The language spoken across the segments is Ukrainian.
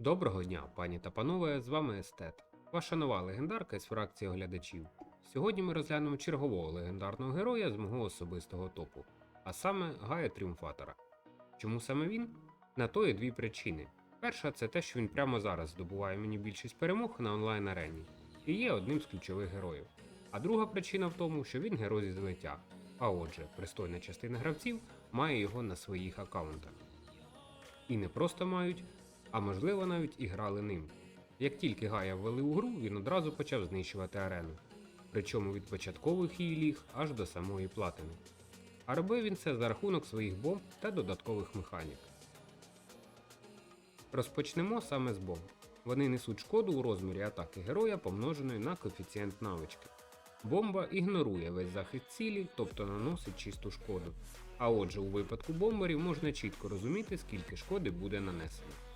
Доброго дня, пані та панове, з вами Естет, ваша нова легендарка із фракції оглядачів. Сьогодні ми розглянемо чергового легендарного героя з мого особистого топу, а саме Гая Тріумфатора. Чому саме він? На то є дві причини. Перша це те, що він прямо зараз здобуває мені більшість перемог на онлайн арені і є одним з ключових героїв. А друга причина в тому, що він герой зі злиття. А отже, пристойна частина гравців має його на своїх аккаунтах. І не просто мають, а можливо навіть і грали ним. Як тільки Гая ввели у гру, він одразу почав знищувати арену, причому від початкових її ліг аж до самої платини. А робив він це за рахунок своїх бомб та додаткових механік. Розпочнемо саме з бомб. Вони несуть шкоду у розмірі атаки героя, помноженої на коефіцієнт навички. Бомба ігнорує весь захист цілі, тобто наносить чисту шкоду. А отже, у випадку бомберів можна чітко розуміти, скільки шкоди буде нанесено.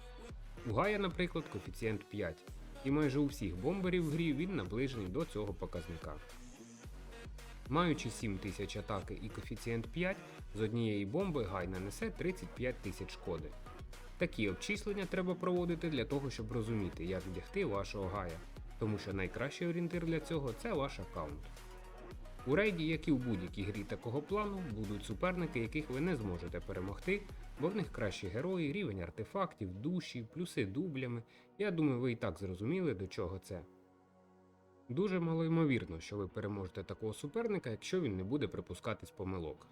У Гая, наприклад, коефіцієнт 5, і майже у всіх бомберів в грі він наближений до цього показника. Маючи 7000 атаки і коефіцієнт 5, з однієї бомби Гай нанесе 35 тисяч шкоди. Такі обчислення треба проводити для того, щоб розуміти, як вдягти вашого Гая, тому що найкращий орієнтир для цього це ваш аккаунт. У рейді, як і в будь-якій грі такого плану, будуть суперники, яких ви не зможете перемогти, бо в них кращі герої, рівень артефактів, душі, плюси дублями. Я думаю, ви і так зрозуміли, до чого це. Дуже малоймовірно, що ви переможете такого суперника, якщо він не буде припускатись помилок.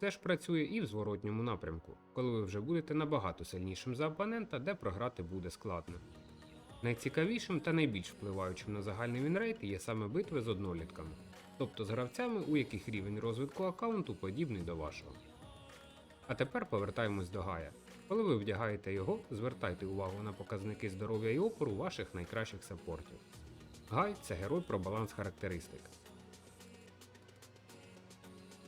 Це ж працює і в зворотньому напрямку, коли ви вже будете набагато сильнішим за опонента, де програти буде складно. Найцікавішим та найбільш впливаючим на загальний вінрейт є саме битви з однолітками, тобто з гравцями, у яких рівень розвитку аккаунту подібний до вашого. А тепер повертаємось до Гая. Коли ви вдягаєте його, звертайте увагу на показники здоров'я і опору ваших найкращих саппортів. Гай це герой про баланс характеристик.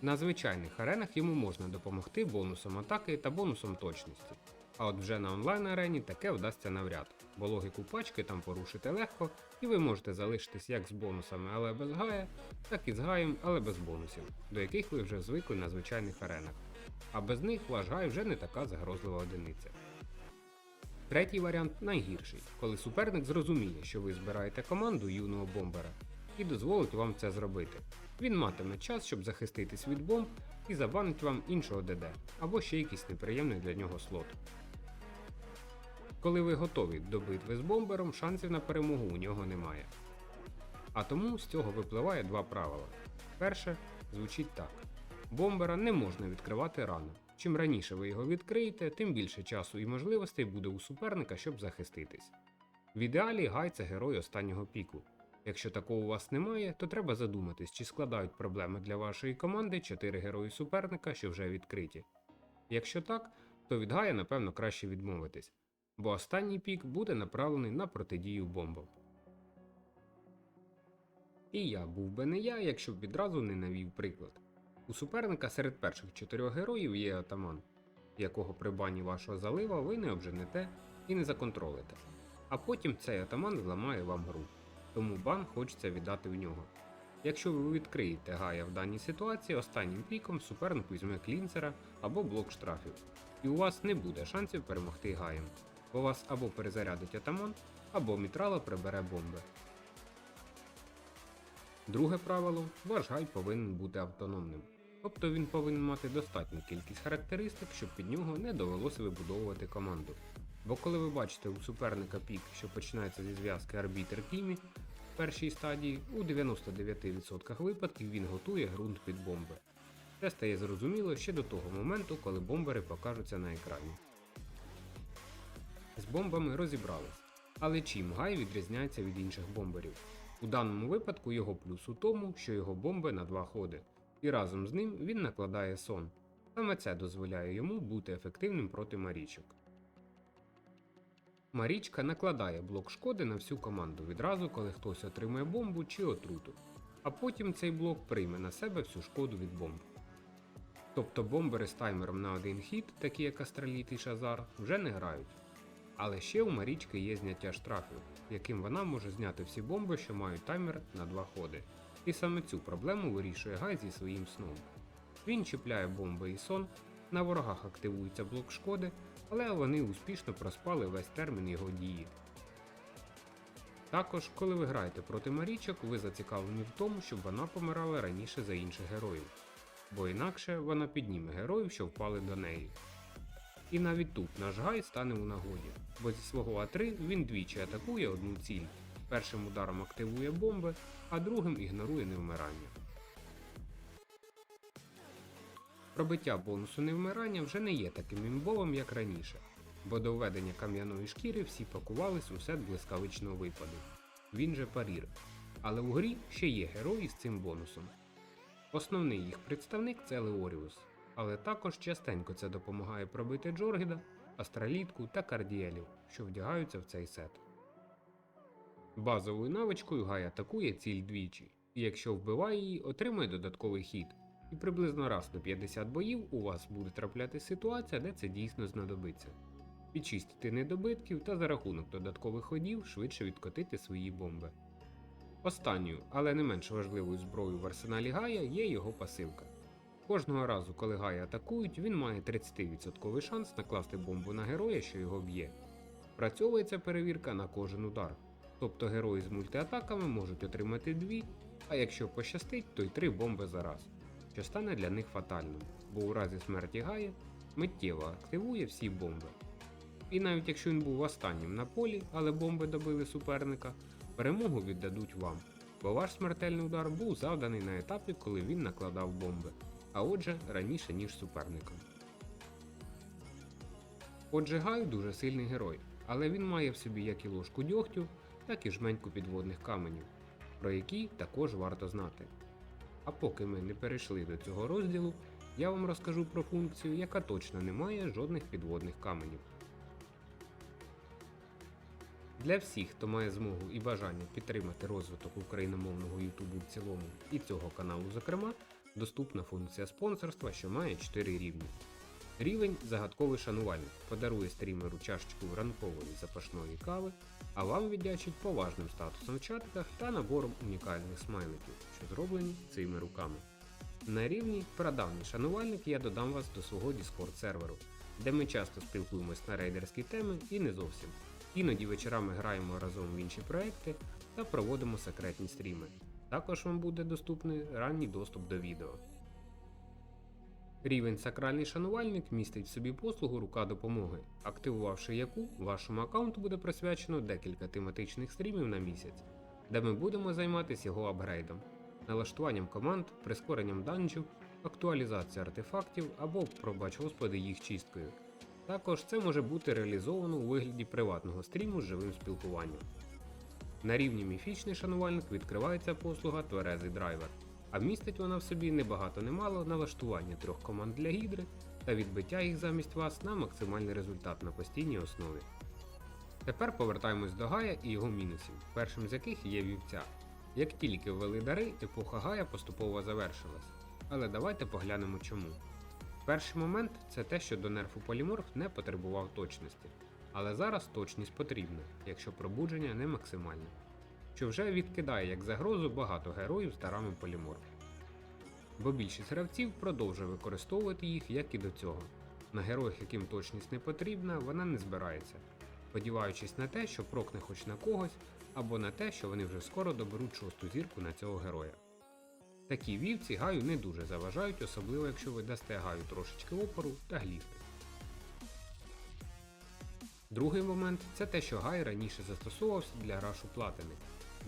На звичайних аренах йому можна допомогти бонусом атаки та бонусом точності. А от вже на онлайн арені таке вдасться навряд, бо логіку пачки там порушити легко, і ви можете залишитись як з бонусами, але без гая, так і з гаєм, але без бонусів, до яких ви вже звикли на звичайних аренах. А без них ваш гай вже не така загрозлива одиниця. Третій варіант найгірший, коли суперник зрозуміє, що ви збираєте команду юного бомбера і дозволить вам це зробити. Він матиме час, щоб захиститись від бомб і забанить вам іншого ДД або ще якийсь неприємний для нього слот. Коли ви готові до битви з бомбером, шансів на перемогу у нього немає. А тому з цього випливає два правила. Перше звучить так: бомбера не можна відкривати рано. Чим раніше ви його відкриєте, тим більше часу і можливостей буде у суперника, щоб захиститись. В ідеалі Гай це герой останнього піку. Якщо такого у вас немає, то треба задуматись, чи складають проблеми для вашої команди 4 герої суперника, що вже відкриті. Якщо так, то від Гая напевно краще відмовитись, бо останній пік буде направлений на протидію бомбам. І я був би не я, якщо б відразу не навів приклад. У суперника серед перших чотирьох героїв є атаман, якого при бані вашого залива ви не обженете і не законтролите. А потім цей атаман зламає вам гру, тому бан хочеться віддати в нього. Якщо ви відкриєте Гая в даній ситуації, останнім піком суперник візьме клінцера або блок штрафів, і у вас не буде шансів перемогти Гаєм, бо вас або перезарядить атаман, або мітрала прибере бомби. Друге правило ваш гай повинен бути автономним. Тобто він повинен мати достатню кількість характеристик, щоб під нього не довелося вибудовувати команду. Бо коли ви бачите у суперника пік, що починається зі зв'язки арбітер Кімі в першій стадії, у 99% випадків він готує ґрунт під бомби. Це стає зрозуміло ще до того моменту, коли бомбери покажуться на екрані. З бомбами розібрались. Але чим Гай відрізняється від інших бомберів? У даному випадку його плюс у тому, що його бомби на два ходи, і разом з ним він накладає сон. Саме це дозволяє йому бути ефективним проти марічок. Марічка накладає блок шкоди на всю команду відразу, коли хтось отримує бомбу чи отруту, а потім цей блок прийме на себе всю шкоду від бомб. Тобто бомбери з таймером на один хід, такі як Астраліт і Шазар, вже не грають. Але ще у Марічки є зняття штрафів, яким вона може зняти всі бомби, що мають таймер на два ходи. І саме цю проблему вирішує Гай зі своїм сном. Він чіпляє бомби і сон, на ворогах активується блок шкоди, але вони успішно проспали весь термін його дії. Також, коли ви граєте проти марічок, ви зацікавлені в тому, щоб вона помирала раніше за інших героїв, бо інакше вона підніме героїв, що впали до неї. І навіть тут наш гай стане у нагоді, бо зі свого А3 він двічі атакує одну ціль. Першим ударом активує бомби, а другим ігнорує невмирання. Пробиття бонусу невмирання вже не є таким імбовим, як раніше, бо до введення кам'яної шкіри всі пакувались у сет блискавичного випаду. Він же парір. Але у грі ще є герої з цим бонусом. Основний їх представник це Леоріус, але також частенько це допомагає пробити Джоргіда, Астралітку та Кардіелів, що вдягаються в цей сет. Базовою навичкою Гай атакує ціль двічі, і якщо вбиває її, отримує додатковий хід. І приблизно раз на 50 боїв у вас буде траплятися ситуація, де це дійсно знадобиться. Підчистити недобитків та за рахунок додаткових ходів швидше відкотити свої бомби. Останньою, але не менш важливою зброєю в арсеналі Гая є його пасивка. Кожного разу, коли Гая атакують, він має 30% шанс накласти бомбу на героя, що його б'є. Працьовується перевірка на кожен удар, тобто герої з мультиатаками можуть отримати дві, а якщо пощастить, то й три бомби за раз, що стане для них фатальним, бо у разі смерті Гая миттєво активує всі бомби. І навіть якщо він був останнім на полі, але бомби добили суперника, перемогу віддадуть вам, бо ваш смертельний удар був завданий на етапі, коли він накладав бомби, а отже раніше ніж суперникам. Отже, Гай дуже сильний герой, але він має в собі як і ложку дьогтю, так і жменьку підводних каменів, про які також варто знати. А поки ми не перейшли до цього розділу, я вам розкажу про функцію, яка точно не має жодних підводних каменів. Для всіх, хто має змогу і бажання підтримати розвиток україномовного Ютубу в цілому і цього каналу, зокрема, доступна функція спонсорства, що має 4 рівні. Рівень загадковий шанувальник подарує стрімеру чашечку ранкової запашної кави, а вам віддячить поважним статусом в чатках та набором унікальних смайликів, що зроблені цими руками. На рівні прадавній шанувальник я додам вас до свого Discord серверу, де ми часто спілкуємось на рейдерські теми і не зовсім. Іноді вечорами граємо разом в інші проекти та проводимо секретні стріми. Також вам буде доступний ранній доступ до відео. Рівень Сакральний шанувальник містить в собі послугу рука допомоги, активувавши яку вашому аккаунту буде присвячено декілька тематичних стрімів на місяць, де ми будемо займатися його апгрейдом, налаштуванням команд, прискоренням данжів, актуалізацією артефактів або, пробач господи, їх чисткою. Також це може бути реалізовано у вигляді приватного стріму з живим спілкуванням. На рівні міфічний шанувальник відкривається послуга Тверезий драйвер, а містить вона в собі не багато не мало налаштування трьох команд для гідри та відбиття їх замість вас на максимальний результат на постійній основі. Тепер повертаємось до Гая і його мінусів, першим з яких є вівця. Як тільки ввели дари, епоха Гая поступово завершилась. Але давайте поглянемо чому. Перший момент це те, що до нерфу поліморф не потребував точності, але зараз точність потрібна, якщо пробудження не максимальне, що вже відкидає як загрозу багато героїв з дарами поліморф. Бо більшість гравців продовжує використовувати їх як і до цього. На героях, яким точність не потрібна, вона не збирається, сподіваючись на те, що прокне хоч на когось, або на те, що вони вже скоро доберуть шосту зірку на цього героя. Такі вівці гаю не дуже заважають, особливо якщо ви дасте гаю трошечки опору та гліфи. Другий момент це те, що гай раніше застосовувався для рашу платини,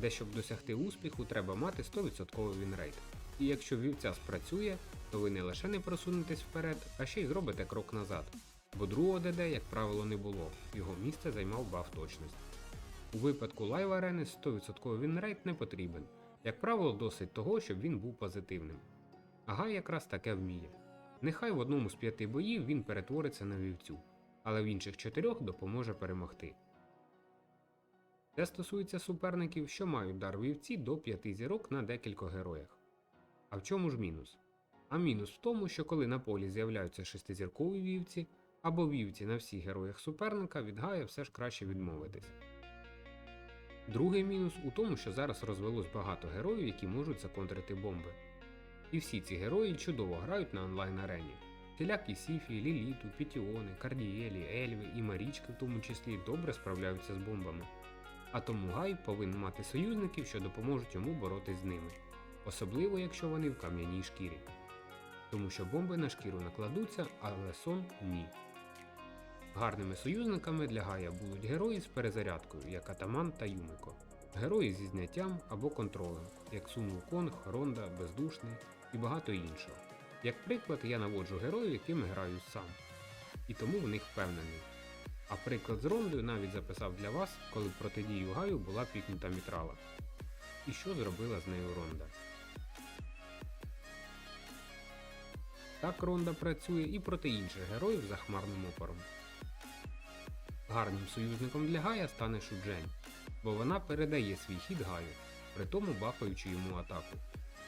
де щоб досягти успіху треба мати 100% вінрейт. І якщо вівця спрацює, то ви не лише не просунетесь вперед, а ще й зробите крок назад, бо другого ДД, як правило, не було, його місце займав баф точності. У випадку лайв арени 100% вінрейт не потрібен, як правило, досить того, щоб він був позитивним. Ага якраз таке вміє. Нехай в одному з п'яти боїв він перетвориться на вівцю, але в інших чотирьох допоможе перемогти. Це стосується суперників, що мають дар вівці до 5 зірок на декількох героях. А в чому ж мінус? А мінус в тому, що коли на полі з'являються шестизіркові вівці або вівці на всіх героях суперника, від Гая все ж краще відмовитись. Другий мінус у тому, що зараз розвелось багато героїв, які можуть законтрити бомби. І всі ці герої чудово грають на онлайн арені. Всілякі Сіфі, Ліліту, Пітіони, Кардієлі, Ельви і Марічки в тому числі добре справляються з бомбами. А тому Гай повинен мати союзників, що допоможуть йому боротись з ними, особливо якщо вони в кам'яній шкірі. Тому що бомби на шкіру накладуться, але сон ні. Гарними союзниками для Гая будуть герої з перезарядкою, як Атаман та Юмико, герої зі зняттям або контролем, як Сун Вуконг, Ронда, Бездушний і багато іншого. Як приклад, я наводжу героїв, якими граю сам, і тому в них впевнений. А приклад з Рондою навіть записав для вас, коли в протидію Гаю була пікнута мітрала. І що зробила з нею Ронда. Так Ронда працює і проти інших героїв за хмарним опором. Гарним союзником для Гая стане Шуджень, бо вона передає свій хід Гаю, при тому бафаючи йому атаку.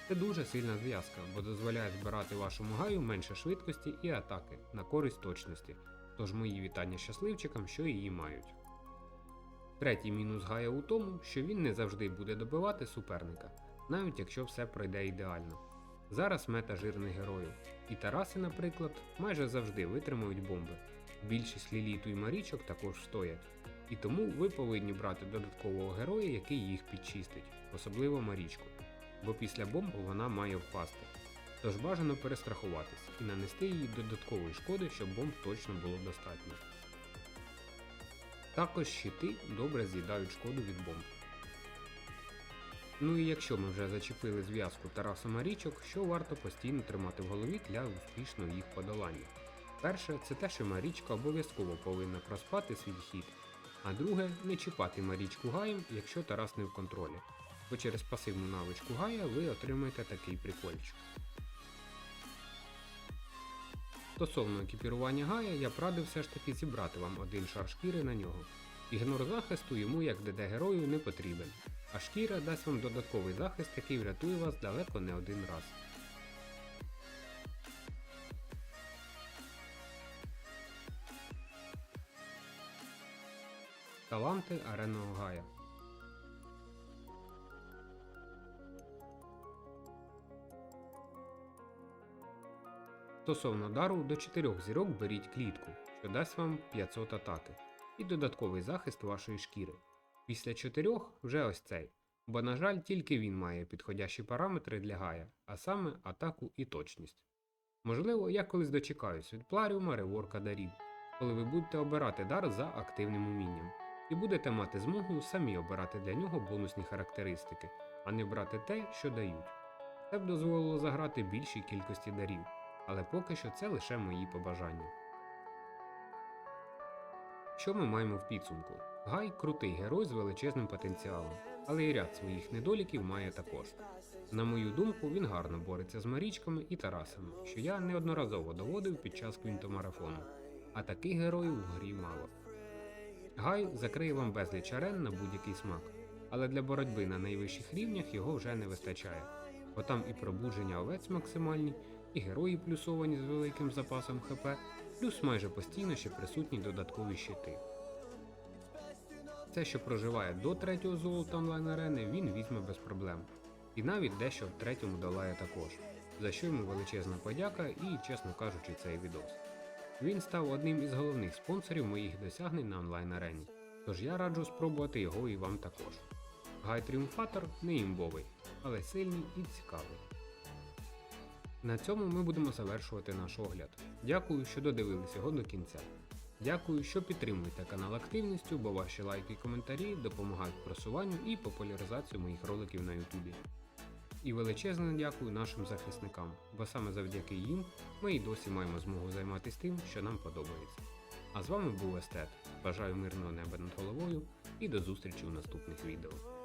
Це дуже сильна зв'язка, бо дозволяє збирати вашому гаю менше швидкості і атаки на користь точності. Тож мої вітання щасливчикам, що її мають. Третій мінус гая у тому, що він не завжди буде добивати суперника, навіть якщо все пройде ідеально. Зараз мета жирних героїв, і Тараси, наприклад, майже завжди витримують бомби. Більшість ліліту і марічок також стоять. І тому ви повинні брати додаткового героя, який їх підчистить, особливо марічку бо після бомби вона має впасти. Тож бажано перестрахуватись і нанести їй додаткової шкоди, щоб бомб точно було достатньо. Також щити добре з'їдають шкоду від бомб. Ну і якщо ми вже зачепили зв'язку Тараса Марічок, що варто постійно тримати в голові для успішного їх подолання. Перше, це те, що Марічка обов'язково повинна проспати свій хід, а друге не чіпати Марічку гаєм, якщо Тарас не в контролі бо через пасивну навичку Гая ви отримаєте такий прикольчик. Стосовно екіпірування Гая, я б радив все ж таки зібрати вам один шар шкіри на нього. Ігнор захисту йому як ДД герою не потрібен, а шкіра дасть вам додатковий захист, який врятує вас далеко не один раз. Таланти Ареного Гая Стосовно дару до 4 зірок беріть клітку, що дасть вам 500 атаки, і додатковий захист вашої шкіри. Після 4 вже ось цей, бо, на жаль, тільки він має підходящі параметри для гая, а саме атаку і точність. Можливо, я колись дочекаюсь від пларіума реворка дарів, коли ви будете обирати дар за активним умінням, і будете мати змогу самі обирати для нього бонусні характеристики, а не брати те, що дають. Це б дозволило заграти більшій кількості дарів але поки що це лише мої побажання. Що ми маємо в підсумку? Гай крутий герой з величезним потенціалом, але і ряд своїх недоліків має також. На мою думку, він гарно бореться з Марічками і Тарасами, що я неодноразово доводив під час квінтомарафону, а таких героїв в грі мало. Гай закриє вам безліч арен на будь-який смак, але для боротьби на найвищих рівнях його вже не вистачає, бо там і пробудження овець максимальні, і герої плюсовані з великим запасом ХП, плюс майже постійно ще присутні додаткові щити. Це, що проживає до третього золота онлайн арени, він візьме без проблем. І навіть дещо в третьому долає також, за що йому величезна подяка і, чесно кажучи, цей відос. Він став одним із головних спонсорів моїх досягнень на онлайн арені, тож я раджу спробувати його і вам також. Гай Тріумфатор не імбовий, але сильний і цікавий. На цьому ми будемо завершувати наш огляд. Дякую, що додивилися його до кінця. Дякую, що підтримуєте канал активністю, бо ваші лайки і коментарі допомагають просуванню і популяризацію моїх роликів на Ютубі. І величезне дякую нашим захисникам, бо саме завдяки їм ми і досі маємо змогу займатися тим, що нам подобається. А з вами був Естет. Бажаю мирного неба над головою і до зустрічі у наступних відео.